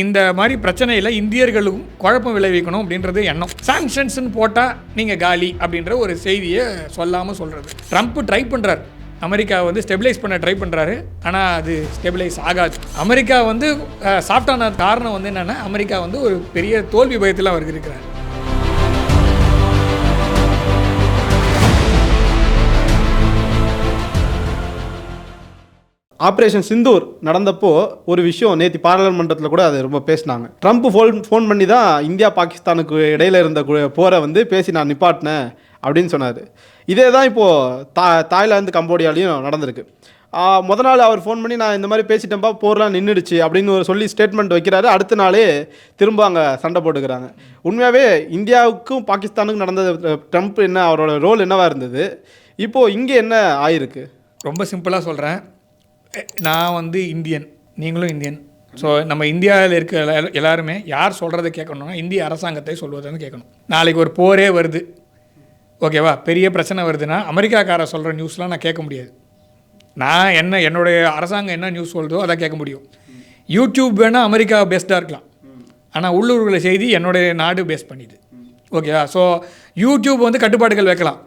இந்த மாதிரி பிரச்சனையில் இந்தியர்களும் குழப்பம் விளைவிக்கணும் அப்படின்றது எண்ணம். சாங்ஷன்ஸ்னு போட்டால் நீங்கள் காலி அப்படின்ற ஒரு செய்தியை சொல்லாமல் சொல்கிறது ட்ரம்ப் ட்ரை பண்ணுறார் அமெரிக்கா வந்து ஸ்டெபிலைஸ் பண்ண ட்ரை பண்ணுறாரு ஆனால் அது ஸ்டெபிலைஸ் ஆகாது. அமெரிக்கா வந்து சாஃப்டான காரணம் வந்து என்னென்னா அமெரிக்கா வந்து ஒரு பெரிய தோல்வி பயத்தில் அவருக்கு இருக்கிறார். ஆப்ரேஷன் சிந்தூர் நடந்தப்போ ஒரு விஷயம் நேற்று பாராளுமன்றத்தில் கூட அது ரொம்ப பேசினாங்க. ட்ரம்ப் ஃபோன் ஃபோன் பண்ணி தான் இந்தியா பாகிஸ்தானுக்கு இடையில இருந்த போரை வந்து பேசி நான் நிப்பாட்டினேன் அப்படின்னு சொன்னார். இதே தான் இப்போது தா தாய்லாந்து கம்போடியாலையும் நடந்திருக்கு. முத நாள் அவர் ஃபோன் பண்ணி நான் இந்த மாதிரி பேசிட்டேன்ப்பா போர்லாம் நின்றுடுச்சு அப்படின்னு ஒரு சொல்லி ஸ்டேட்மெண்ட் வைக்கிறாரு. அடுத்த நாளே திரும்ப அங்கே சண்டை போட்டுக்கிறாங்க. உண்மையாகவே இந்தியாவுக்கும் பாகிஸ்தானுக்கும் நடந்தது ட்ரம்ப் என்ன அவரோட ரோல் என்னவாக இருந்தது? இப்போது இங்கே என்ன ஆயிருக்கு? ரொம்ப சிம்பிளாக சொல்கிறேன் நான் வந்து இந்தியன். நீங்களும் இந்தியன். ஸோ நம்ம இந்தியாவில் இருக்க எல்லாருமே யார் சொல்கிறத கேட்கணும்னா இந்திய அரசாங்கத்தை சொல்வதுன்னு கேட்கணும். நாளைக்கு ஒரு போரே வருது. ஓகேவா பெரிய பிரச்சனை வருதுன்னா அமெரிக்காக்கார சொல்கிற நியூஸ்லாம் நான் கேட்க முடியாது. நான் என்ன என்னுடைய அரசாங்கம் என்ன நியூஸ் சொல்கிறதோ அதை கேட்க முடியும். யூடியூப் வேணால் அமெரிக்கா பெஸ்ட்டாக இருக்கலாம். ஆனால் உள்ளூர்களை செய்தி என்னுடைய நாடு பேஸ் பண்ணிது. ஓகேவா ஸோ யூடியூப் வந்து கட்டுப்பாடுகள் வைக்கலாம்.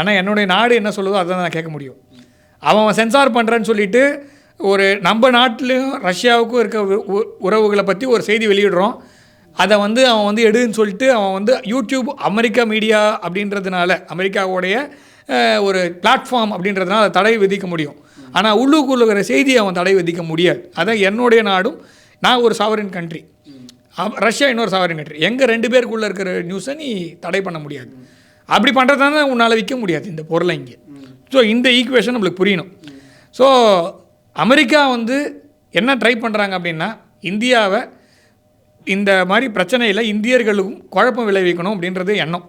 ஆனால் என்னுடைய நாடு என்ன சொல்லுதோ அதை நான் கேட்க முடியும். அவன் சென்சார் பண்ணுறேன்னு சொல்லிட்டு ஒரு நம்ம நாட்டிலையும் ரஷ்யாவுக்கும் இருக்க உ- உறவுகளை பற்றி ஒரு செய்தி வெளியிடுறோம். அதை வந்து அவன் வந்து எடுன்னு சொல்லிட்டு அவன் வந்து யூடியூப் அமெரிக்கா மீடியா அப்படின்றதுனால அமெரிக்காவுடைய ஒரு பிளாட்ஃபார்ம் அப்படின்றதுனால அதை தடை விதிக்க முடியும். ஆனால் உள்ளுக்குள்ள இருக்கிற செய்தியை அவன் தடை விதிக்க முடியாது. அதான் என்னுடைய நாடும் நான் ஒரு சாவரின் கண்ட்ரி ரஷ்யா இன்னொரு சாவரின் கண்ட்ரி எங்கள் ரெண்டு பேருக்குள்ளே இருக்கிற நியூஸை நீ தடை பண்ண முடியாது. அப்படி பண்ணுறதுனால உன்னால் விற்க முடியாது இந்த பொருளை இங்கே. ஸோ இந்த ஈக்குவேஷன் நம்மளுக்கு புரியணும். ஸோ அமெரிக்கா வந்து என்ன ட்ரை பண்ணுறாங்க அப்படின்னா இந்தியாவை இந்த மாதிரி பிரச்சனையில் இந்தியர்களுக்கும் குழப்பம் விளைவிக்கணும் அப்படின்றது எண்ணம்.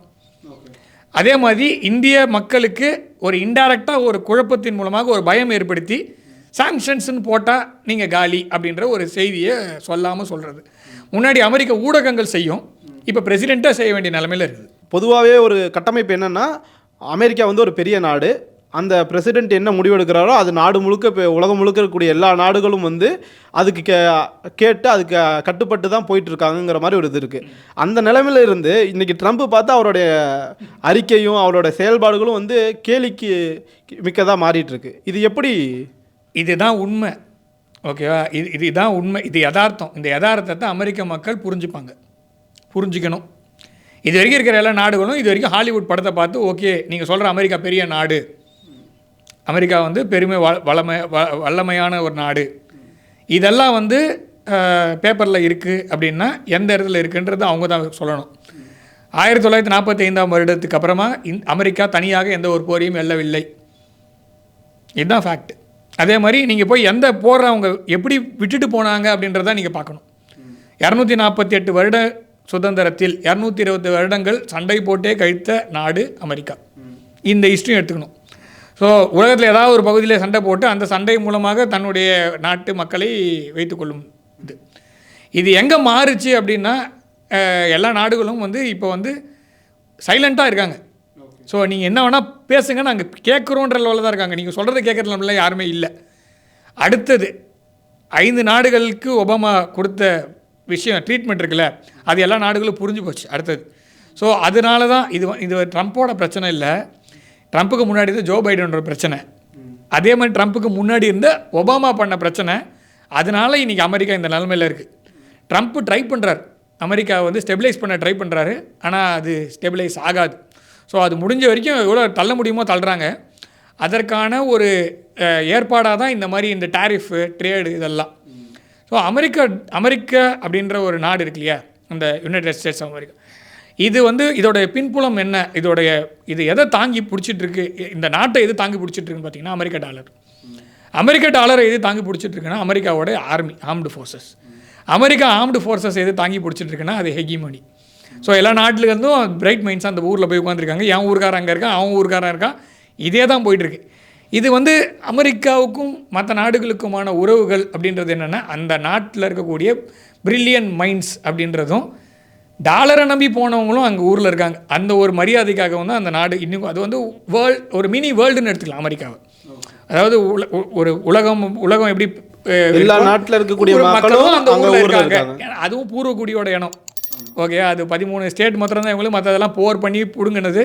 அதே மாதிரி இந்திய மக்களுக்கு ஒரு இன்டைரக்டாக ஒரு குழப்பத்தின் மூலமாக ஒரு பயம் ஏற்படுத்தி சாங்ஷன்ஸ்னு போட்டால் நீங்கள் காலி அப்படின்ற ஒரு செய்தியை சொல்லாமல் சொல்கிறது முன்னாடி அமெரிக்க ஊடகங்கள் செய்யும் இப்போ பிரசிடெண்ட்டாக செய்ய வேண்டிய நிலமையில இருக்குது. பொதுவாகவே ஒரு கட்டமைப்பு என்னன்னா அமெரிக்கா வந்து ஒரு பெரிய நாடு அந்த பிரசிடெண்ட் என்ன முடிவெடுக்கிறாரோ அது நாடு முழுக்க இப்போ உலகம் முழுக்க இருக்கக்கூடிய எல்லா நாடுகளும் வந்து அதுக்கு கே கேட்டு அதுக்கு கட்டுப்பட்டு தான் போயிட்டுருக்காங்கங்கிற மாதிரி ஒரு இது இருக்குது அந்த நிலைமையில இருந்து இன்னைக்கு ட்ரம்ப் பார்த்தா அவருடைய அறிக்கையும் அவரோட செயல்பாடுகளும் வந்து கேலிக்கு மிக்கதாக மாறிட்டுருக்கு. இது எப்படி? இதுதான் உண்மை. ஓகேவா இது இதுதான் உண்மை. இது யதார்த்தம். இந்த யதார்த்தத்தை அமெரிக்க மக்கள் புரிஞ்சுப்பாங்க. புரிஞ்சுக்கணும். இது வரைக்கும் இருக்கிற எல்லா நாடுகளும் இது வரைக்கும் ஹாலிவுட் படத்தை பார்த்து ஓகே நீங்கள் சொல்கிற அமெரிக்கா பெரிய நாடு. அமெரிக்கா வந்து பெருமை வ வளமை வ வல்லமையான ஒரு நாடு. இதெல்லாம் வந்து பேப்பரில் இருக்குது அப்படின்னா எந்த இடத்துல இருக்குன்றது அவங்க தான் சொல்லணும். ஆயிரத்தி தொள்ளாயிரத்தி நாற்பத்தி ஐந்தாம் வருடத்துக்கு அப்புறமா இந் அமெரிக்கா தனியாக எந்த ஒரு போரையும் வெல்லவில்லை இதுதான் ஃபேக்ட் அதே மாதிரி நீங்கள் போய் எந்த போரை அவங்க எப்படி விட்டுட்டு போனாங்க அப்படின்றத நீங்கள் பார்க்கணும். இரநூத்தி நாற்பத்தி எட்டு வருட சுதந்திரத்தில் இரநூத்தி இருபது வருடங்கள் சண்டை போட்டே கழித்த நாடு அமெரிக்கா. இந்த ஹிஸ்ட்ரியும் எடுத்துக்கணும். ஸோ உலகத்தில் ஏதாவது ஒரு பகுதியில் சண்டை போட்டு அந்த சண்டை மூலமாக தன்னுடைய நாட்டு மக்களை வைத்துக்கொள்ளும் இது. இது எங்கே மாறுச்சு அப்படின்னா எல்லா நாடுகளும் வந்து இப்போ வந்து சைலண்ட்டாக இருக்காங்க. ஸோ நீங்கள் என்ன வேணால் பேசுங்க நாங்கள் கேட்குறோன்ற லெவலில் தான் இருக்காங்க. நீங்கள் சொல்கிறத கேட்குற யாருமே இல்லை. அடுத்தது ஐந்து நாடுகளுக்கு ஒபாமா கொடுத்த விஷயம் ட்ரீட்மெண்ட் இருக்குல்ல அது எல்லா நாடுகளும் புரிஞ்சு போச்சு. அடுத்தது ஸோ அதனால தான் இது இது ட்ரம்ப்போட பிரச்சனை இல்லை. ட்ரம்ப்புக்கு முன்னாடி இருந்த ஜோ பைடனோட பிரச்சனை. அதே மாதிரி ட்ரம்ப்புக்கு முன்னாடி இருந்த ஒபாமா பண்ண பிரச்சனை அதனால இன்றைக்கி அமெரிக்கா இந்த நிலமையில இருக்குது ட்ரம்ப்பு ட்ரை பண்ணுறாரு அமெரிக்கா வந்து ஸ்டெபிலைஸ் பண்ண ட்ரை பண்ணுறாரு ஆனால் அது ஸ்டெபிலைஸ் ஆகாது. ஸோ அது முடிஞ்ச வரைக்கும் எவ்வளோ தள்ள முடியுமோ தள்ளுறாங்க. அதற்கான ஒரு ஏற்பாடாக தான் இந்த மாதிரி இந்த டேரிஃபு ட்ரேடு இதெல்லாம். ஸோ அமெரிக்கா அமெரிக்கா அப்படின்ற ஒரு நாடு இருக்கு இல்லையா? அந்த யுனைடெட் ஸ்டேட்ஸ் ஆஃப் அமெரிக்கா இது வந்து இதோடைய பின்புலம் என்ன? இதோடைய இது எதை தாங்கி பிடிச்சிட்டு இருக்கு இந்த நாட்டை எது தாங்கி பிடிச்சிட்டு இருக்குன்னு பார்த்தீங்கன்னா அமெரிக்க டாலர். அமெரிக்க டாலரை எது தாங்கி பிடிச்சிட்டு இருக்குன்னா அமெரிக்காவோட army armed forces America armed forces எது தாங்கி பிடிச்சிட்டு இருக்குன்னா அது ஹெகிமணி ஸோ எல்லா நாட்டிலேருந்தும் பிரைட் மைண்ட்ஸ் அந்த ஊரில் போய் உட்காந்துருக்காங்க என் ஊருக்காரன் அங்கே இருக்கான் அவன் ஊருக்காரன் இருக்கான் இதே தான் போயிட்டுருக்கு இது வந்து அமெரிக்காவுக்கும் மற்ற நாடுகளுக்குமான உறவுகள் அப்படின்றது என்னென்னா அந்த நாட்டில் இருக்கக்கூடிய பிரில்லியன் மைண்ட்ஸ் அப்படின்றதும் டாலரை நம்பி போனவங்களும் அங்கே ஊரில் இருக்காங்க. அந்த ஒரு மரியாதைக்காக வந்து அந்த நாடு இன்னும் அது வந்து வேர்ல்ட் ஒரு மினி வேர்ல்டுன்னு எடுத்துக்கலாம் அமெரிக்காவை. அதாவது ஒரு உலகம் உலகம் எப்படி எல்லா. நாட்டுல இருக்கக்கூடிய மக்களும் அந்த ஊர்ல இருக்காங்க. அதுவும் பூர்வக்குடியோட இனம். ஓகே அது பதிமூணு ஸ்டேட் மாத்திரம் தான் இவங்களும் மற்றதெல்லாம் போர் பண்ணி பிடுங்கினது.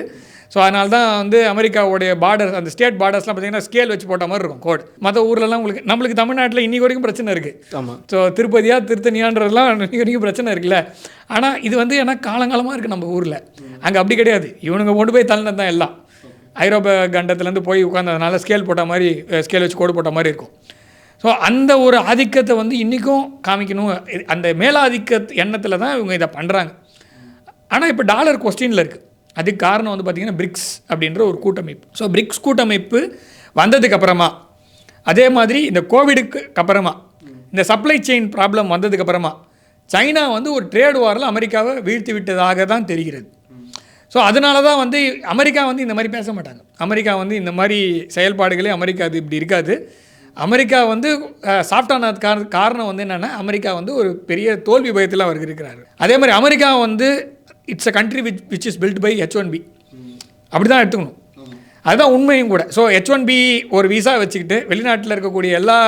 ஸோ அதனால தான் வந்து அமெரிக்காவுடைய பார்டர் அந்த ஸ்டேட் பார்டர்ஸ்லாம் பார்த்தீங்கன்னா ஸ்கேல் வச்சு போட்ட மாதிரி இருக்கும் கோட் மற்ற ஊர்லலாம் உங்களுக்கு நம்மளுக்கு தமிழ்நாட்டில் இன்னி வரைக்கும் பிரச்சனை இருக்குது ஆமா. ஸோ திருப்பதியா திருத்தணியான்றதெல்லாம் இன்னைக்கு வரைக்கும் பிரச்சனை இருக்குல்ல. ஆனால் இது வந்து ஏன்னா காலங்காலமாக இருக்குது நம்ம ஊரில். அங்கே அப்படி கிடையாது. இவனுங்க கொண்டு போய் தள்ளினது தான் எல்லாம். ஐரோப்பா கண்டத்துலேருந்து போய் உட்காந்ததுனால ஸ்கேல் போட்ட மாதிரி ஸ்கேல் வச்சு கோடு போட்ட மாதிரி இருக்கும். ஸோ அந்த ஒரு ஆதிக்கத்தை வந்து இன்றைக்கும் காமிக்கணும். அந்த மேலாதிக்க எண்ணத்தில் தான் இவங்க இதை பண்ணுறாங்க ஆனால் இப்போ டாலர் கொஸ்டினில் இருக்குது அதுக்கு காரணம் வந்து பார்த்திங்கன்னா பிரிக்ஸ் அப்படின்ற ஒரு கூட்டமைப்பு. ஸோ பிரிக்ஸ் கூட்டமைப்பு வந்ததுக்கப்புறமா அதே மாதிரி இந்த கோவிடுக்கு அப்புறமா இந்த சப்ளை செயின் ப்ராப்ளம் வந்ததுக்கப்புறமா சைனா வந்து ஒரு ட்ரேட் வாரில் அமெரிக்காவை வீழ்த்தி விட்டதாக தான் தெரிகிறது. ஸோ அதனால தான் வந்து அமெரிக்கா வந்து இந்த மாதிரி பேச மாட்டாங்க. அமெரிக்கா வந்து இந்த மாதிரி செயல்பாடுகளே அமெரிக்கா அது இப்படி இருக்காது. அமெரிக்கா வந்து சாஃப்டானது காரணம் காரணம் வந்து என்னென்னா அமெரிக்கா வந்து ஒரு பெரிய தோல்வி பயத்தில் அவர் இருக்கிறாரு. அதே மாதிரி அமெரிக்கா வந்து it's a country which which is built by H one B அப்படி தான் எடுத்துக்கணும். அதுதான் உண்மையும் கூட. ஸோ ஹெச் ஒன் பி ஒரு விசா வச்சுக்கிட்டு வெளிநாட்டில் இருக்கக்கூடிய எல்லா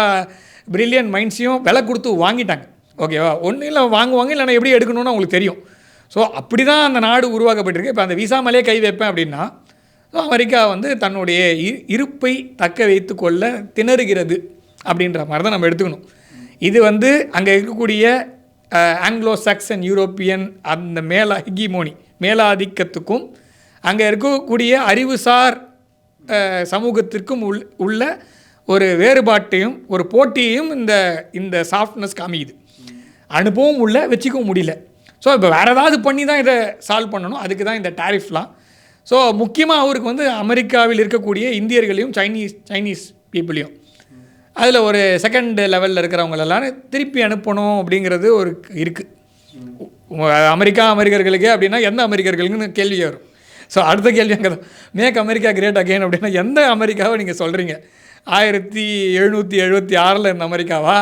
பிரில்லியன் மைண்ட்ஸையும் விலை கொடுத்து வாங்கிட்டாங்க. ஓகேவா ஒன்றும் இல்லை வாங்குவாங்க இல்லைன்னா எப்படி எடுக்கணும்னு அவங்களுக்கு தெரியும். ஸோ அப்படி தான் அந்த நாடு உருவாக்கப்பட்டிருக்கு. இப்போ அந்த விசா மேலே கை வைப்பேன் அப்படின்னா அமெரிக்கா வந்து தன்னுடைய இருப்பை தக்க வைத்து கொள்ள திணறுகிறது அப்படின்ற மாதிரி தான் நம்ம எடுத்துக்கணும். இது வந்து அங்கே இருக்கக்கூடிய ஆங்கிலோ சாக்சன் யூரோப்பியன் அந்த மேலா ஹிகிமோனி மேலாதிக்கத்துக்கும் அங்கே இருக்கக்கூடிய அறிவுசார் சமூகத்திற்கும் உள் உள்ள ஒரு வேறுபாட்டையும் ஒரு போட்டியையும் இந்த இந்த சாஃப்ட்னஸ் காமிக்குது. அனுபவம் உள்ள வச்சுக்கவும் முடியல. ஸோ இப்போ வேறு ஏதாவது பண்ணி தான் இதை சால்வ் பண்ணணும். அதுக்கு தான் இந்த டாரிஃப்லாம் ஸோ முக்கியமாக அவருக்கு வந்து அமெரிக்காவில் இருக்கக்கூடிய இந்தியர்களையும் சைனீஸ் சைனீஸ் பீப்புளையும் அதில் ஒரு செகண்ட் லெவலில் இருக்கிறவங்களெல்லாம் திருப்பி அனுப்பணும் அப்படிங்கிறது ஒரு இருக்குது அமெரிக்கா அமெரிக்கர்களுக்கே அப்படின்னா எந்த அமெரிக்கர்களுக்குன்னு கேள்வி வரும். ஸோ அடுத்த கேள்வி அங்கே தான். மேக் அமெரிக்கா கிரேட் அகெயின் அப்படின்னா எந்த அமெரிக்காவை நீங்கள் சொல்கிறீங்க ஆயிரத்தி எழுநூற்றி எழுபத்தி ஆறில் இருந்த அமெரிக்காவா?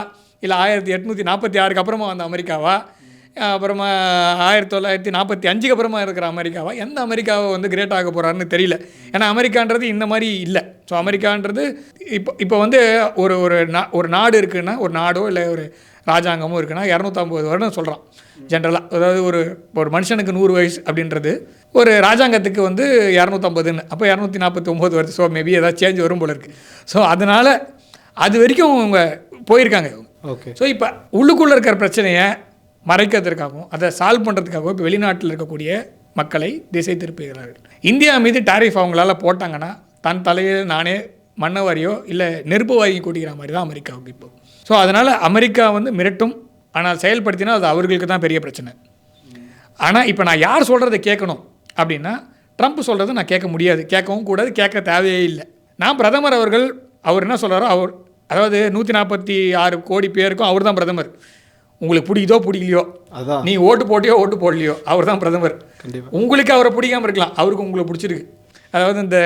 இல்லை ஆயிரத்தி எட்நூற்றி நாற்பத்தி ஆறுக்கு அப்புறமா வந்த அமெரிக்காவா? அப்புறமா ஆயிரத்தி தொள்ளாயிரத்தி நாற்பத்தி அஞ்சுக்கு அப்புறமா இருக்கிற அமெரிக்காவா? எந்த அமெரிக்காவை வந்து கிரேட் ஆக போகிறாருன்னு தெரியல. ஏன்னா அமெரிக்கான்றது இந்த மாதிரி இல்லை. ஸோ அமெரிக்கான்றது இப்போ இப்போ வந்து ஒரு ஒரு நா ஒரு நாடு இருக்குன்னா ஒரு நாடோ இல்லை ஒரு ராஜாங்கமோ இருக்குன்னா இரநூத்தம்பது வருடம் சொல்கிறான் ஜென்ரலாக அதாவது ஒரு ஒரு மனுஷனுக்கு நூறு வயசு அப்படின்றது. ஒரு ராஜாங்கத்துக்கு வந்து இரநூத்தம்பதுன்னு. அப்போ இரநூத்தி நாற்பத்தி ஒம்பது வருது. ஸோ மேபி ஏதாவது சேஞ்ச் வரும் போல இருக்குது ஸோ அதனால் அது வரைக்கும் அவங்க போயிருக்காங்க. ஓகே ஸோ இப்போ உள்ளுக்குள்ளே இருக்கிற பிரச்சனையை மறைக்கிறதுக்காகவும் அதை சால்வ் பண்ணுறதுக்காகவும் இப்போ வெளிநாட்டில் இருக்கக்கூடிய மக்களை திசை திருப்புகிறார்கள். இந்தியா மீது டாரிஃப் அவங்களால போட்டாங்கன்னா தன் தலையில் நானே மன்னவாரியோ இல்லை நெருப்பு வாங்கி கூட்டிக்கிற மாதிரி தான் அமெரிக்காவுக்கு இப்போ. ஸோ அதனால் அமெரிக்கா வந்து மிரட்டும். ஆனால் செயல்படுத்தினா அது அவர்களுக்கு தான் பெரிய பிரச்சனை. ஆனால் இப்போ நான் யார் சொல்கிறத கேட்கணும் அப்படின்னா ட்ரம்ப் சொல்கிறத நான் கேட்க முடியாது. கேட்கவும் கூடாது கேட்க தேவையே இல்லை. நான் பிரதமர் அவர்கள் அவர் என்ன சொல்கிறாரோ அவர் அதாவது நூற்றி நாற்பத்தி ஆறு கோடி பேருக்கும் அவர் தான் பிரதமர். உங்களுக்கு பிடிக்குதோ பிடிக்கலையோ அதான். நீ ஓட்டு போட்டியோ ஓட்டு போடலையோ அவர் தான் பிரதமர் உங்களுக்கு அவரை பிடிக்காம இருக்கலாம். அவருக்கு உங்களை பிடிச்சிருக்கு. அதாவது இந்த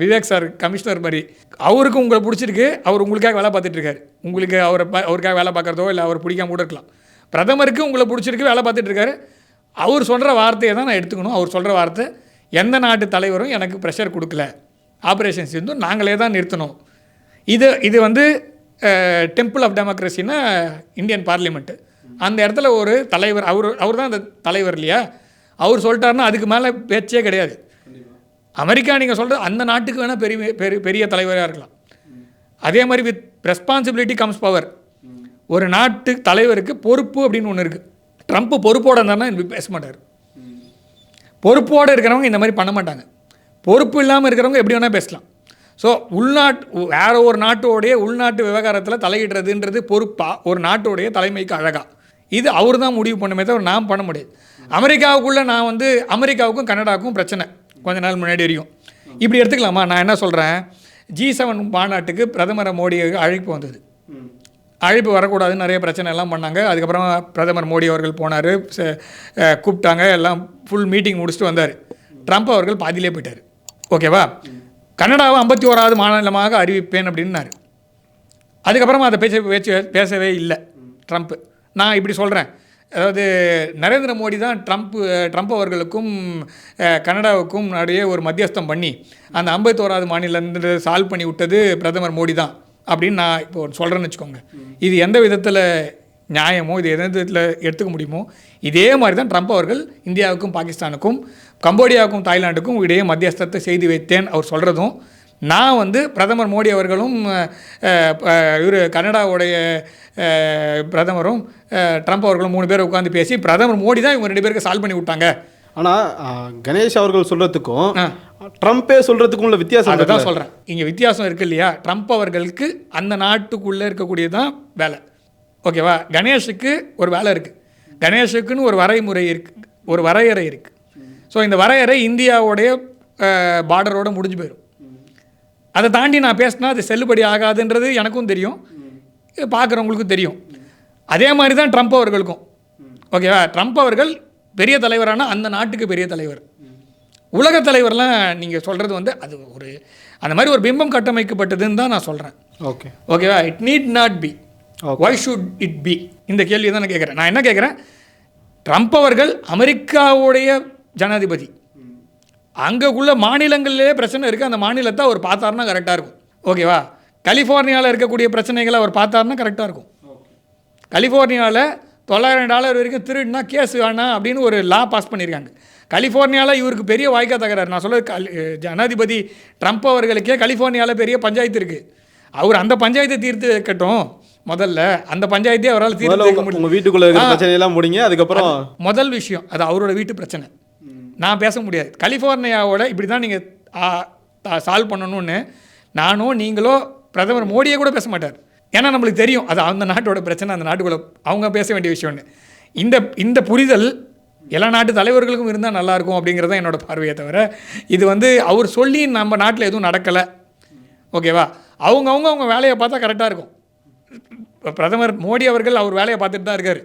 விவேக் சார் கமிஷனர் மாதிரி அவருக்கு உங்களை பிடிச்சிருக்கு. அவர் உங்களுக்காக வேலை பார்த்துட்டு இருக்காரு. உங்களுக்கு அவரை அவருக்காக வேலை பார்க்குறதோ இல்லை அவர் பிடிக்காம கூட இருக்கலாம். பிரதமருக்கு உங்களை பிடிச்சிருக்கு வேலை பார்த்துட்டு இருக்காரு. அவர் சொல்கிற வார்த்தையை தான் நான் எடுத்துக்கணும். அவர் சொல்கிற வார்த்தை எந்த நாட்டு தலைவரும் எனக்கு ப்ரெஷர் கொடுக்கல. ஆப்ரேஷன்ஸ் இருந்தும் நாங்களே தான் நிறுத்தணும். இது இது வந்து டெம்பிள் ஆஃப் டெமோக்ரஸின்னா இந்தியன் பார்லிமெண்ட்டு அந்த இடத்துல ஒரு தலைவர் அவர் அவர் தான் அந்த தலைவர் இல்லையா? அவர் சொல்லிட்டாருன்னா அதுக்கு மேலே பேச்சே கிடையாது. அமெரிக்கா நீங்கள் சொல்கிற அந்த நாட்டுக்கு வேணால் பெரிய பெரிய பெரிய தலைவராக இருக்கலாம். அதே மாதிரி வித் ரெஸ்பான்சிபிலிட்டி கம்ஸ் பவர் ஒரு நாட்டு தலைவருக்கு பொறுப்பு அப்படின்னு ஒன்று இருக்குது ட்ரம்ப் பொறுப்போட இருந்தாருன்னா பேச மாட்டார். பொறுப்போடு இருக்கிறவங்க இந்த மாதிரி பண்ண மாட்டாங்க. பொறுப்பு இல்லாமல் இருக்கிறவங்க எப்படி வேணால் பேசலாம். ஸோ உள்நாட்டு வேற ஒரு நாட்டோடைய உள்நாட்டு விவகாரத்தில் தலையிடுறதுன்றது பொறுப்பாக ஒரு நாட்டோடைய தலைமைக்கு அழகாக இது அவர் தான் முடிவு பண்ணுமே தவிர நான் பண்ண முடியாது. அமெரிக்காவுக்குள்ளே நான் வந்து அமெரிக்காவுக்கும் கனடாவுக்கும் பிரச்சனை. கொஞ்ச நாள் முன்னாடி வரையும். இப்படி எடுத்துக்கலாமா? நான் என்ன சொல்கிறேன் ஜி செவன் மாநாட்டுக்கு பிரதமர் மோடி அழைப்பு வந்தது. அழைப்பு வரக்கூடாதுன்னு நிறைய பிரச்சனை எல்லாம் பண்ணாங்க. அதுக்கப்புறம் பிரதமர் மோடி அவர்கள் போனார் கூப்பிட்டாங்க. எல்லாம் ஃபுல் மீட்டிங் முடிச்சுட்டு வந்தார். ட்ரம்ப் அவர்கள் பாதியிலே போயிட்டார். ஓகேவா? கனடாவை ஐம்பத்தி ஓராவது மாநிலமாக அறிவிப்பேன் அப்படின்னாரு. அதுக்கப்புறமா அதை பேச பேச்சு பேசவே இல்லை ட்ரம்ப். நான் இப்படி சொல்கிறேன் அதாவது நரேந்திர மோடி தான் ட்ரம்ப் ட்ரம்ப் அவர்களுக்கும் கனடாவுக்கும் நடுவே ஒரு மத்தியஸ்தம் பண்ணி அந்த ஐம்பத்தோராவது மாநிலந்து சால்வ் பண்ணி விட்டது பிரதமர் மோடி தான் அப்படின்னு நான் இப்போ சொல்கிறேன்னு வச்சுக்கோங்க. இது எந்த விதத்தில் நியாயமோ இது எந்த விதத்தில் எடுத்துக்க முடியுமோ இதே மாதிரி தான் ட்ரம்ப் அவர்கள் இந்தியாவுக்கும் பாகிஸ்தானுக்கும் கம்போடியாவுக்கும் தாய்லாந்துக்கும் இடையே மத்தியஸ்தத்தை செய்து வைத்தேன் அவர் சொல்கிறதும் நான் வந்து பிரதமர் மோடி அவர்களும் இவர் கனடாவுடைய பிரதமரும் ட்ரம்ப் அவர்களும் மூணு பேர் உட்காந்து பேசி பிரதமர் மோடி தான் இவங்க ரெண்டு பேருக்கு சால்வ் பண்ணி விட்டாங்க. ஆனால் கணேஷ் அவர்கள் சொல்கிறதுக்கும். ட்ரம்ப்பே சொல்கிறதுக்கும் உள்ள வித்தியாசம் அதை இருக்குல்ல? தான் சொல்கிறேன் இங்கே வித்தியாசம் இருக்கு இல்லையா? ட்ரம்ப் அவர்களுக்கு அந்த நாட்டுக்குள்ளே இருக்கக்கூடியதான் வேலை. ஓகேவா? கணேஷுக்கு ஒரு வேலை இருக்குது கணேஷுக்குன்னு ஒரு வரைமுறை இருக்குது ஒரு வரையறை இருக்குது ஸோ இந்த வரையறை இந்தியாவுடைய பார்டரோட முடிஞ்சு போயிடும் அதை தாண்டி நான் பேசினா அது செல்லுபடி ஆகாதுன்றது எனக்கும் தெரியும். பார்க்குறவங்களுக்கும் தெரியும். அதே மாதிரி தான் ட்ரம்ப் அவர்களுக்கும் ஓகேவா ட்ரம்ப் அவர்கள் பெரிய தலைவரான அந்த நாட்டுக்கு பெரிய தலைவர். உலக தலைவர்லாம் நீங்கள் சொல்கிறது வந்து அது ஒரு அந்த மாதிரி ஒரு பிம்பம் கட்டமைக்கப்பட்டதுன்னு தான் நான் சொல்கிறேன் ஓகே ஓகேவா it need not be. Why should it be இந்த கேள்வி தான் நான் கேட்குறேன். நான் என்ன கேட்குறேன்? ட்ரம்ப் அவர்கள் அமெரிக்காவுடைய ஜனாதிபதி. அங்கக்குள்ள மாநிலங்களிலே பிரச்சனை இருக்குது அந்த மாநிலத்தை அவர் பார்த்தாருன்னா கரெக்டாக இருக்கும். ஓகேவா கலிஃபோர்னியாவில் இருக்கக்கூடிய பிரச்சனைகளை அவர் பார்த்தாருன்னா கரெக்டாக இருக்கும். கலிஃபோர்னியாவில் தொள்ளாயிரம் டாலர் வரைக்கும் திருடுனா கேஸ் வேணாம் அப்படின்னு ஒரு லா பாஸ் பண்ணியிருக்காங்க கலிஃபோர்னியாவில் இவருக்கு பெரிய வாய்க்கா தகராறு. நான் சொல்ல ஜனாதிபதி ட்ரம்ப் அவர்களுக்கே கலிஃபோர்னியாவில் பெரிய பஞ்சாயத்து இருக்குது அவர் அந்த பஞ்சாயத்தை தீர்த்து வைக்கட்டும். முதல்ல அந்த பஞ்சாயத்தே அவரால் தீர்த்து வைக்க உங்க வீட்டுக்குள்ள பிரச்சனையெல்லாம் முடிங்க அதுக்கப்புறம் முதல் விஷயம். அது அவரோட வீட்டு பிரச்சனை. நான் பேச முடியாது. கலிஃபோர்னியாவோட இப்படி தான் நீங்கள் சால்வ் பண்ணணும்னு நானோ நீங்களோ பிரதமர் மோடியே கூட பேச மாட்டார். ஏன்னா நம்மளுக்கு தெரியும் அது அந்த நாட்டோட பிரச்சனை அந்த நாட்டுக்குள்ளே அவங்க பேச வேண்டிய விஷயம்னு. இந்த இந்த புரிதல் எல்லா நாட்டு தலைவர்களுக்கும் இருந்தால் நல்லாயிருக்கும் அப்படிங்கிறது தான் என்னோட பார்வையை தவிர இது வந்து அவர் சொல்லி நம்ம நாட்டில் எதுவும் நடக்கலை. ஓகேவா? அவங்கவுங்க அவங்க வேலையை பார்த்தா கரெக்டாக இருக்கும். பிரதமர் மோடி அவர்கள் அவர் வேலையை பார்த்துட்டு தான் இருக்கார்.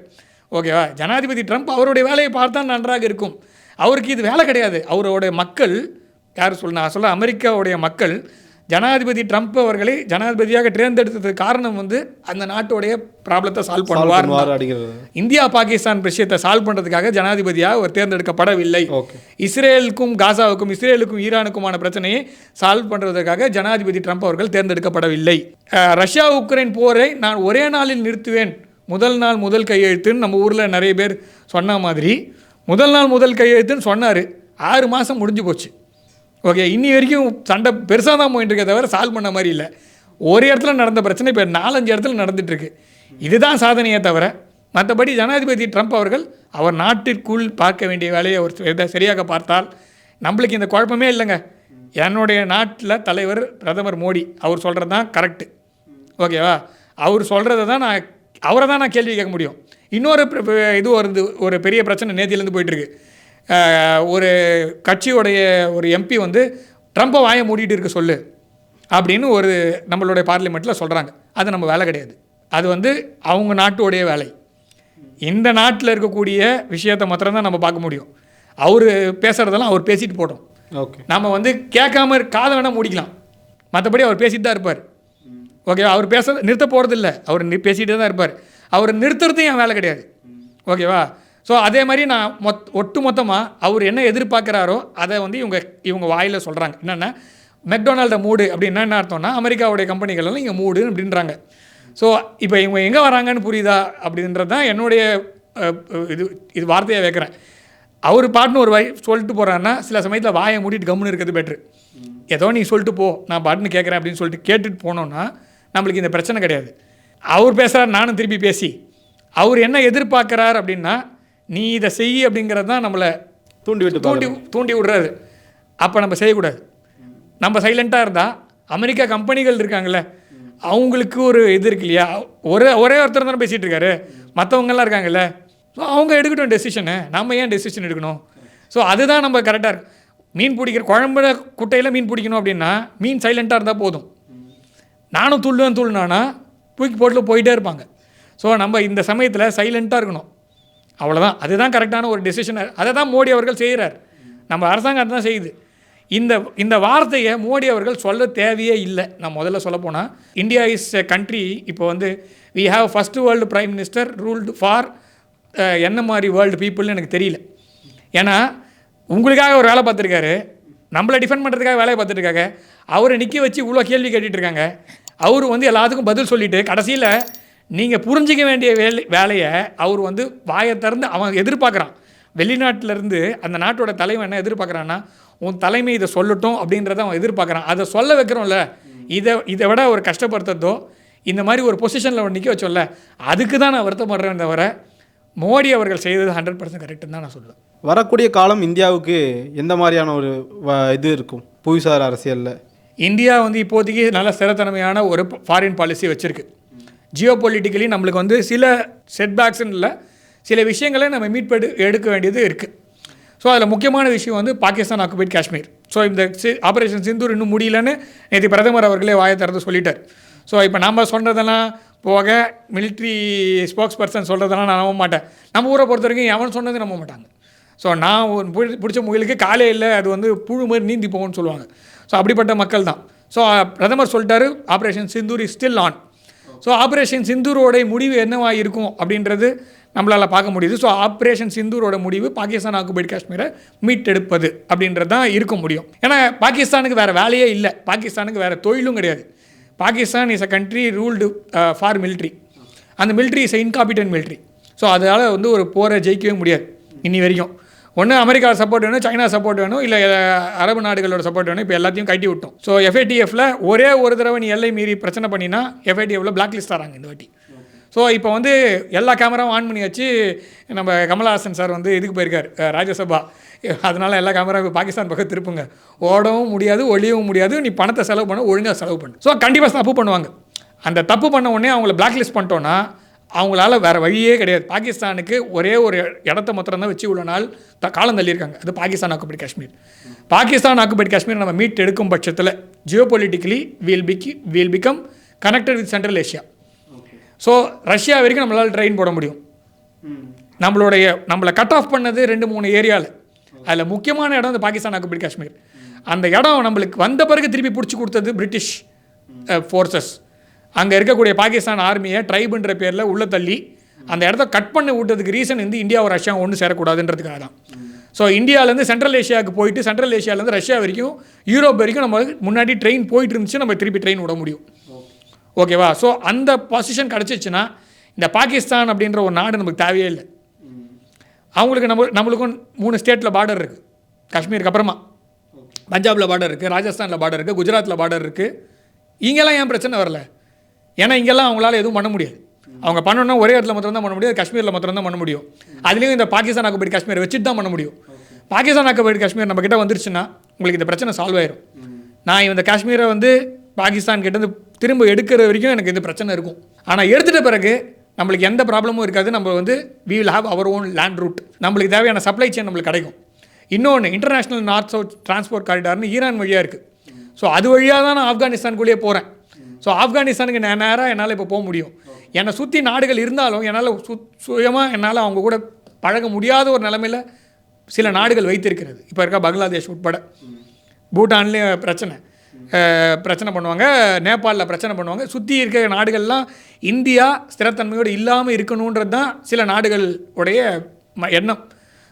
ஓகேவா? ஜனாதிபதி ட்ரம்ப் அவருடைய வேலையை பார்த்தா நன்றாக இருக்கும். அவருக்கு இது வேலை கிடையாது. அவருடைய மக்கள் யார் சொல்ல நான் சொல்ல அமெரிக்காவுடைய மக்கள் ஜனாதிபதி ட்ரம்ப் அவர்களை ஜனாதிபதியாக தேர்ந்தெடுத்ததுக்கு காரணம் வந்து அந்த நாட்டுடைய ப்ராப்ளத்தை சால்வ் பண்ணுவார் இந்தியா பாகிஸ்தான் விஷயத்தை சால்வ் பண்ணுறதுக்காக ஜனாதிபதியாக அவர் தேர்ந்தெடுக்கப்படவில்லை. இஸ்ரேலுக்கும் காசாவுக்கும் இஸ்ரேலுக்கும் ஈரானுக்குமான பிரச்சனையை சால்வ் பண்ணுறதுக்காக ஜனாதிபதி ட்ரம்ப் அவர்கள் தேர்ந்தெடுக்கப்படவில்லை. ரஷ்யா உக்ரைன் போரை நான் ஒரே நாளில் நிறுத்துவேன். முதல் நாள் முதல் கையெழுத்துன்னு நம்ம ஊரில் நிறைய பேர் சொன்ன மாதிரி முதல் நாள் முதல் கையெழுத்துன்னு சொன்னார். ஆறு மாதம் முடிஞ்சு போச்சு. ஓகே இன்னி வரைக்கும் சண்டை பெருசாக தான் போயிட்டு தவிர சால்வ் பண்ண மாதிரி இல்லை. ஒரு இடத்துல நடந்த பிரச்சனை இப்போ நாலஞ்சு இடத்துல நடந்துகிட்ருக்கு இதுதான் சாதனையே தவிர மற்றபடி ஜனாதிபதி ட்ரம்ப் அவர்கள் அவர் நாட்டிற்குள் பார்க்க வேண்டிய வேலையை அவர் சரியாக பார்த்தால் நம்மளுக்கு இந்த குழப்பமே இல்லைங்க. என்னுடைய நாட்டில் தலைவர் பிரதமர் மோடி அவர் சொல்கிறது தான் கரெக்டு ஓகேவா அவர் சொல்கிறத தான் நான் அவரை தான் நான் கேள்வி கேட்க முடியும். இன்னொரு இது வருது ஒரு பெரிய பிரச்சனை நேத்திலேருந்து போயிட்டுருக்கு. ஒரு கட்சியோடைய ஒரு எம்பி வந்து ட்ரம்ப்பை வாயை மூடிட்டு இருக்க சொல்லு அப்படின்னு ஒரு நம்மளுடைய பார்லிமெண்ட்டில் சொல்கிறாங்க அது நம்ம வேலை கிடையாது. அது வந்து அவங்க நாட்டுடைய வேலை. இந்த நாட்டில் இருக்கக்கூடிய விஷயத்தை மாத்திரம் தான் நம்ம பார்க்க முடியும். அவர் பேசுகிறதெல்லாம் அவர் பேசிட்டு போட்டோம். ஓகே. நம்ம வந்து கேட்காம காதை வேணால் மூடிக்கலாம். மற்றபடி அவர் பேசிட்டு தான் இருப்பார். ஓகேவா? அவர் பேச நிறுத்த போகிறது இல்லை அவர் பேசிகிட்டே தான் இருப்பார். அவரை நிறுத்துறது என் வேலை கிடையாது. ஓகேவா? ஸோ அதே மாதிரி நான் மொத் ஒட்டு மொத்தமாக அவர் என்ன எதிர்பார்க்குறாரோ அதை வந்து இவங்க இவங்க வாயில் சொல்கிறாங்க என்னென்னா மெக்டொனால்ட மூடு அப்படின்னா என்ன அர்த்தம்னா அமெரிக்காவுடைய கம்பெனிகள்லாம் இங்கே மூடு அப்படின்றாங்க. ஸோ இப்போ இவங்க எங்கே வராங்கன்னு புரியுதா? அப்படின்றது தான் என்னுடைய இது இது வார்த்தையை வைக்கிறேன். அவர் பாட்டுன்னு ஒரு வாய் சொல்லிட்டு போகிறாருன்னா சில சமயத்தில் வாயை மூடிட்டு கம்முன்னு இருக்கிறது பெட்ரு ஏதோ நீ சொல்லிட்டு போ நான் பாட்டுன்னு கேட்குறேன் அப்படின்னு சொல்லிட்டு கேட்டுட்டு போனோன்னா நம்மளுக்கு இந்த பிரச்சனை கிடையாது. அவர் பேசுகிறார் நானும் திருப்பி பேசி. அவர் என்ன எதிர்பார்க்குறார் அப்படின்னா நீ இதை செய் அப்படிங்கிறது தான் நம்மளை தூண்டி விட்டு தூண்டி தூண்டி விடுறாரு. அப்போ நம்ம செய்யக்கூடாது. நம்ம சைலண்ட்டாக இருந்தால் அமெரிக்கா கம்பெனிகள் இருக்காங்கல்ல அவங்களுக்கு ஒரு இது இருக்கு இல்லையா? ஒரே ஒரே ஒருத்தர் தானே பேசிகிட்டு இருக்காரு. மற்றவங்கெல்லாம் இருக்காங்கல்ல. ஸோ அவங்க எடுக்கட்டும் டெசிஷனு நம்ம ஏன் டெசிஷன் எடுக்கணும்? ஸோ அதுதான் நம்ம கரெக்டாக இருக்கு. மீன் பிடிக்கிற குழம்புல குட்டையில் மீன் பிடிக்கணும் அப்படின்னா மீன் சைலண்ட்டாக இருந்தால் போதும். நானும் துள்ளுவேன் துள்ளுனானா தூக்கி போட்டில் போயிட்டே இருப்பாங்க. ஸோ நம்ம இந்த சமயத்தில் சைலண்ட்டாக இருக்கணும். அவ்வளோதான் அதுதான் கரெக்டான ஒரு டெசிஷன் அதை தான் மோடி அவர்கள் செய்கிறார் நம்ம அரசாங்கம் அதுதான் செய்யுது. இந்த இந்த வார்த்தையை மோடி அவர்கள் சொல்ல தேவையே இல்லை. நான் முதல்ல சொல்ல போனால் இந்தியா இஸ் எ கண்ட்ரி இப்போ வந்து we have first world prime minister ruled for என்ன மாதிரி வேர்ல்டு பீப்புள்னு எனக்கு தெரியல. ஏன்னா உங்களுக்காக ஒரு வேலை பார்த்துருக்காரு. நம்மளை டிஃபெண்ட் பண்ணுறதுக்காக வேலையை பார்த்துட்டு இருக்காங்க. அவரை நிற்க வச்சு இவ்வளோ கேள்வி கேட்டுட்ருக்காங்க அவர் வந்து எல்லாத்துக்கும் பதில் சொல்லிட்டு கடைசியில் நீங்கள் புரிஞ்சிக்க வேண்டிய வேலை வேலையை அவர் வந்து வாயை திறந்து அவன் எதிர்பார்க்குறான். வெளிநாட்டிலேருந்து அந்த நாட்டோட தலைவன் என்ன எதிர்பார்க்குறான்னா உன் தலைமை இதை சொல்லட்டும் அப்படின்றத அவன் எதிர்பார்க்குறான். அதை சொல்ல வைக்கிறோம்ல. இதை இதை விட ஒரு கஷ்டப்படுத்துறதோ இந்த மாதிரி ஒரு பொசிஷனில் நிற்க வச்சோம்ல அதுக்கு தான் நான் வருத்தப்படுறேன் தவிர மோடி அவர்கள் செய்தது ஹண்ட்ரட் பர்சன்ட் கரெக்டுன்னு தான் நான் சொல்லுவேன். வரக்கூடிய காலம் இந்தியாவுக்கு எந்த மாதிரியான ஒரு வ- இது இருக்கும்? புவிசார் அரசியலில். இந்தியா வந்து இப்போதைக்கு நல்ல ஸ்திரத்தன்மையான ஒரு ஃபாரின் பாலிசி வச்சுருக்கு. ஜியோ பொலிட்டிக்கலி நம்மளுக்கு வந்து சில செட்பேக்ஸ்னு இல்லை சில விஷயங்களை நம்ம மீட் எடுக்க வேண்டியது இருக்குது ஸோ அதில் முக்கியமான விஷயம் வந்து பாகிஸ்தான் ஆக்குபைட் காஷ்மீர். ஸோ இந்த ஆப்ரேஷன் சிந்தூர் இன்னும் முடியலன்னு நேற்று பிரதமர் அவர்களே வாயை திறந்து சொல்லிட்டார். ஸோ இப்போ நம்ம சொன்னதெல்லாம் போக மிலிட்ரி ஸ்போக்ஸ் பர்சன் சொல்கிறதெல்லாம் நான் நம்ப மாட்டேன். நம்ம ஊரை பொறுத்த வரைக்கும் எவன் சொன்னது நம்ப மாட்டாங்க. ஸோ நான் பிடிச்ச முயலுக்கு காலையில் அது வந்து புழு மாதிரி நீந்தி போகும்னு சொல்லுவாங்க. ஸோ அப்படிப்பட்ட மக்கள் தான் ஸோ பிரதமர் சொல்லிட்டாரு operation Sindoor is still on so operation சிந்தூரோட முடிவு என்னவா இருக்கும் அப்படின்றது நம்மளால் பார்க்க முடியுது. ஸோ ஆப்ரேஷன் சிந்தூரோட முடிவு பாகிஸ்தான் ஆக்குபைடு காஷ்மீரை மீட்டெடுப்பது அப்படின்றது தான் இருக்க முடியும். ஏன்னா பாகிஸ்தானுக்கு வேறு வேலையே இல்லை. பாகிஸ்தானுக்கு வேறு தொழிலும் கிடையாது. Pakistan is a country ruled for military அந்த military is incompetent military so அதனால் வந்து ஒரு போரை ஜெயிக்கவே முடியாது. இன்னி வரைக்கும் ஒன்று அமெரிக்கா சப்போர்ட் வேணும் சைனா சப்போர்ட் வேணும் இல்லை அரபு நாடுகளோட சப்போர்ட் வேணும் இப்போ எல்லாத்தையும் கட்டி விட்டோம். ஸோ எஃப்ஐடிஎஃப்ல ஒரே ஒரு தடவை நீ எல்லை மீறி பிரச்சனை பண்ணினா எஃப்ஐடிஎஃப்ல பிளாக் லிஸ்ட் தராங்க இந்த வாட்டி. ஸோ இப்போ வந்து எல்லா கேமராவும் ஆன் பண்ணி வச்சு நம்ம கமலஹாசன் சார் வந்து இதுக்கு போயிருக்கார் ராஜ்யசபா. அதனால் எல்லா கேமராவும் பாகிஸ்தான் பக்கம் திருப்புங்க. ஓடவும் முடியாது ஒழியவும் முடியாது நீ பணத்தை செலவு பண்ண ஒழுங்காக செலவு பண்ணு. ஸோ கண்டிப்பாக தப்பு பண்ணுவாங்க. அந்த தப்பு பண்ண உடனே அவங்கள பிளாக் லிஸ்ட் பண்ணிட்டோன்னா அவங்களால வேறு வழியே கிடையாது. பாகிஸ்தானுக்கு ஒரே ஒரு இடத்த மாத்திரம் தான் வச்சு இவ்வளோ நாள் த காலம் தள்ளியிருக்காங்க. அது பாகிஸ்தான் ஆக்குபைட் காஷ்மீர். பாகிஸ்தான் ஆக்குபைட் காஷ்மீர் நம்ம மீட் எடுக்கும் பட்சத்தில் geopolitically we'll be we'll become connected with central Asia so Russia வரைக்கும் நம்மளால் ட்ரெயின் போட முடியும். நம்மளுடைய நம்மளை கட் ஆஃப் பண்ணது ரெண்டு மூணு ஏரியாவில் அதில் முக்கியமான இடம் இந்த பாகிஸ்தான் ஆக்குபைட் காஷ்மீர். அந்த இடம் நம்மளுக்கு வந்த பிறகு திருப்பி பிடிச்சி கொடுத்தது பிரிட்டிஷ் ஃபோர்ஸஸ் uh, அங்கே இருக்கக்கூடிய பாகிஸ்தான் ஆர்மியை ட்ரைபுன்ற பேரில் உள்ள தள்ளி அந்த இடத்த கட் பண்ணி விட்டதுக்கு ரீசன் வந்து இந்தியாவும் ரஷ்யா ஒன்று சேரக்கூடாதுன்றதுக்காக தான். ஸோ இந்தியாவிலேருந்து சென்ட்ரல் ஏஷியாவுக்கு போயிட்டு சென்ட்ரல் ஏஷியாவிலேருந்து ரஷ்யா வரைக்கும் யூரோப் வரைக்கும் நம்ம முன்னாடி ட்ரெயின் போயிட்டு இருந்துச்சு நம்ம திருப்பி ட்ரெயின் விட முடியும். ஓகேவா ஸோ அந்த பொசிஷன் கிடச்சிச்சுன்னா இந்த பாகிஸ்தான் அப்படின்ற ஒரு நாடு நமக்கு தேவையே இல்லை. அவங்களுக்கு நம்ம நம்மளுக்கும் மூணு ஸ்டேட்டில் பார்டர் இருக்குது காஷ்மீருக்கு அப்புறமா. பஞ்சாபில் பார்டர் இருக்குது ராஜஸ்தானில் பார்டர் இருக்குது குஜராத்தில் பார்டர் இருக்குது இங்கெல்லாம் ஏன் பிரச்சனை வரல? ஏன்னா இங்கெல்லாம் அவங்களால எதுவும் பண்ண முடியாது. அவங்க பண்ணணும்னா ஒரே இடத்துல மாத்திரம் தான் பண்ண முடியும் காஷ்மீரில் மாத்திரம் தான் பண்ண முடியும். அதுலேயும் இந்த பாகிஸ்தான் ஆக்குபடி காஷ்மீர் வச்சுட்டு தான் பண்ண முடியும். பாகிஸ்தான் ஆக்குபடி காஷ்மீர் நம்ம கிட்ட வந்துருச்சுன்னா உங்களுக்கு இந்த பிரச்சனை சால்வ் ஆயிரும். நான் இந்த காஷ்மீரை வந்து பாகிஸ்தான் கிட்டேருந்து திரும்ப எடுக்கிற வரைக்கும் எனக்கு இந்த பிரச்சனை இருக்கும். ஆனால் எடுத்துட்ட பிறகு நம்மளுக்கு எந்த ப்ராப்ளமும் இருக்காது. நம்ம வந்து we will have our own land route நம்மளுக்கு தேவையான சப்ளை செயின் நம்மளுக்கு கிடைக்கும். இன்னொன்று இன்டர்நேஷ்னல் நார்த் சவுத் டிரான்ஸ்போர்ட் காரிடார்னு ஈரான் வழியாக இருக்குது ஸோ அது வழியாக தான் நான் ஆப்கானிஸ்தான்குள்ளேயே போகிறேன் ஸோ ஆப்கானிஸ்தானுக்கு நான் நேராக என்னால் இப்போ போக முடியும். என்னை சுற்றி நாடுகள் இருந்தாலும் என்னால் சு சுயமாக என்னால் அவங்க கூட பழக முடியாத ஒரு நிலமையில் சில நாடுகள் வைத்திருக்கிறது. இப்போ இருக்க பங்களாதேஷ் உட்பட. பூட்டான்லேயும் பிரச்சனை. பிரச்சனை பண்ணுவாங்க. நேபாளில் பிரச்சனை பண்ணுவாங்க. சுற்றி இருக்கிற நாடுகள்லாம் இந்தியா ஸ்திரத்தன்மையோடு இல்லாமல் இருக்கணுன்றது தான் சில நாடுகள் உடைய ம- எண்ணம்.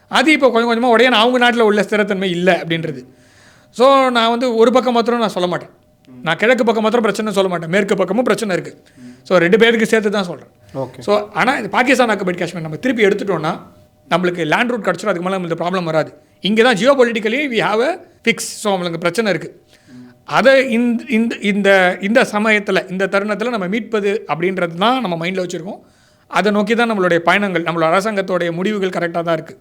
அது இப்போ கொஞ்சம் கொஞ்சமாக உடைய அவங்க நாட்டில் உள்ள ஸ்திரத்தன்மை இல்லை அப்படின்றது. ஸோ நான் வந்து ஒரு பக்கம் மாத்திரம் நான் சொல்ல மாட்டேன். நான் கிழக்கு பக்கம் மாத்திரம் பிரச்சனை சொல்ல மாட்டேன். மேற்கு பக்கமும் பிரச்சனை இருக்குது ஸோ ரெண்டு பேருக்கு சேர்த்து தான் சொல்கிறேன் ஓகே ஸோ ஆனால் இது பாகிஸ்தான் ஆக்குபைட் காஷ்மீர். நம்ம திருப்பி எடுத்துட்டோம்னா நம்மளுக்கு லேண்ட் ரூட் கிடச்சிடும் அதுக்கு மேலே நம்மளுக்கு ப்ராப்ளம் வராது. இங்கே தான் geopolitically we have a fix so நம்மளுக்கு பிரச்சனை இருக்குது அதை இந்த இந்த இந்த இந்த சமயத்தில் இந்த தருணத்தில் நம்ம மீட்பது அப்படின்றது தான் நம்ம மைண்டில் வச்சுருக்கோம். அதை நோக்கி தான் நம்மளுடைய பயணங்கள் நம்மளோட அரசாங்கத்தோடைய முடிவுகள் கரெக்டாக தான் இருக்குது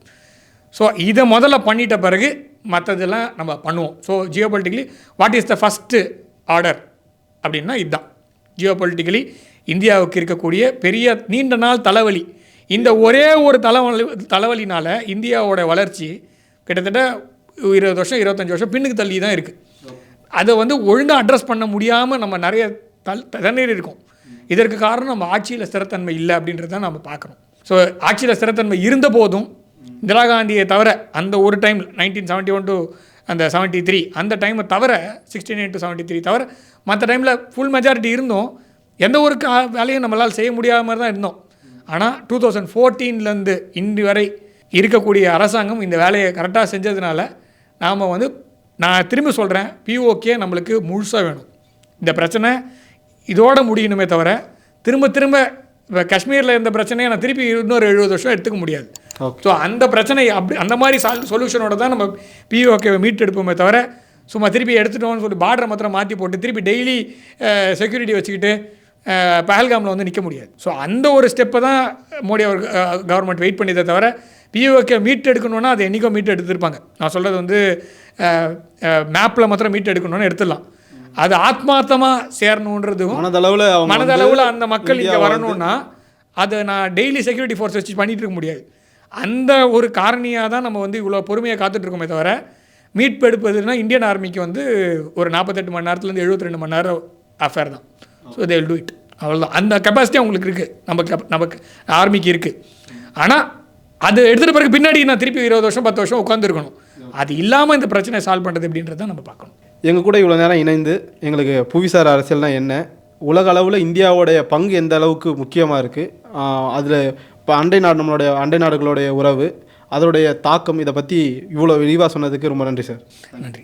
ஸோ இதை முதல்ல பண்ணிட்ட பிறகு மற்றதெல்லாம் நம்ம பண்ணுவோம். So geopolitically what is the first order அப்படின்னா இதுதான். ஜியோ பொலிட்டிக்கலி இந்தியாவுக்கு இருக்கக்கூடிய பெரிய நீண்ட நாள் தலைவலி. இந்த ஒரே ஒரு தலைவலி தலைவலினால் இந்தியாவோட வளர்ச்சி கிட்டத்தட்ட இருபது வருஷம் இருபத்தஞ்சி வருஷம் பின்னுக்கு தள்ளி தான் இருக்குது அதை வந்து ஒழுங்காக அட்ரஸ் பண்ண முடியாமல் நம்ம நிறைய தல் தண்ணீர் இருக்கும். இதற்கு காரணம் நம்ம ஆட்சியில் ஸ்திரத்தன்மை இல்லை அப்படின்றத தான் நம்ம பார்க்குறோம் ஸோ ஆட்சியில் ஸ்திரத்தன்மை இருந்த போதும் இந்திரா காந்தியை தவிர அந்த ஒரு time nineteen seventy one to அந்த செவன்ட்டி த்ரீ அந்த டைமை தவிர sixteen eight to seventy three தவிர மற்ற டைமில் ஃபுல் மெஜாரிட்டி இருந்தோம். எந்த ஒரு கா வேலையும் நம்மளால் செய்ய முடியாத மாதிரி தான் இருந்தோம். ஆனால் டூ தௌசண்ட் ஃபோர்டீன்லேருந்து இன்று வரை இருக்கக்கூடிய அரசாங்கம் இந்த வேலையை கரெக்டாக செஞ்சதுனால நாம் வந்து நான் திரும்பி சொல்கிறேன் பிஓகே நம்மளுக்கு முழுசாக வேணும். இந்த பிரச்சனை இதோட முடியணுமே தவிர திரும்ப திரும்ப இப்போ காஷ்மீரில் இருந்த பிரச்சனையை நான் திருப்பி இன்னொரு எழுபது வருஷம் எடுத்துக்க முடியாது. ஸோ அந்த பிரச்சனை அப்படி அந்த மாதிரி சால் சொல்யூஷனோட தான் நம்ம பிஓகே மீட் எடுப்போமே தவிர சும்மா திருப்பி எடுத்துட்டோம்னு சொல்லி பார்டரை மாத்திரம் மாற்றி போட்டு திருப்பி டெய்லி செக்யூரிட்டி வச்சுக்கிட்டு பஹல்காமில் வந்து நிற்க முடியாது. ஸோ அந்த ஒரு ஸ்டெப்பை தான் மோடி அவர் கவர்மெண்ட் வெயிட் பண்ணியதை தவிர பிஓகே மீட் எடுக்கணும்னா அது என்றைக்கோ மீட் எடுத்திருப்பாங்க நான் சொல்கிறது வந்து மேப்பில் மாத்திரம் மீட் எடுக்கணும்னு எடுத்துடலாம். அது ஆத்மார்த்தமாக சேரணுன்றதுக்கும் மனதளவில் மனதளவில் அந்த மக்கள் இங்கே வரணும்னா அதை நான் டெய்லி செக்யூரிட்டி ஃபோர்ஸ் வச்சு பண்ணிட்டு இருக்க முடியாது. அந்த ஒரு காரணியாக தான் நம்ம வந்து இவ்வளோ பொறுமையாக காத்துட்ருக்கோமே தவிர மீட்பெடுப்பதுன்னா இந்தியன் ஆர்மிக்கு வந்து ஒரு நாற்பத்தெட்டு மணி நேரத்துலேருந்து எழுபத்தி ரெண்டு மணி நேரம் அஃபேர் தான். ஸோ தே டூ இட் அவ்வளோதான் அந்த கெப்பாசிட்டி அவங்களுக்கு இருக்குது நமக்கு நமக்கு ஆர்மிக்கு இருக்குது ஆனால் அது எடுத்துகிட்ட பிறகு பின்னாடி நான் திருப்பி இருபது வருஷம் பத்து வருஷம் உட்காந்துருக்கணும் அது இல்லாமல் இந்த பிரச்சனையை சால்வ் பண்ணுறது அப்படின்றத நம்ம பார்க்கணும். எங்கள் கூட இவ்வளோ நேரம் இணைந்து எங்களுக்கு புவிசார் அரசியல்னால் என்ன உலக அளவில் இந்தியாவுடைய பங்கு எந்த அளவுக்கு முக்கியமாக இருக்குது அதில் இப்போ அண்டை நாடு நம்மளுடைய அண்டை நாடுகளுடைய உறவு அதனுடைய தாக்கம் இதை பற்றி இவ்வளோ விரிவாக சொன்னதுக்கு ரொம்ப நன்றி சார். நன்றி.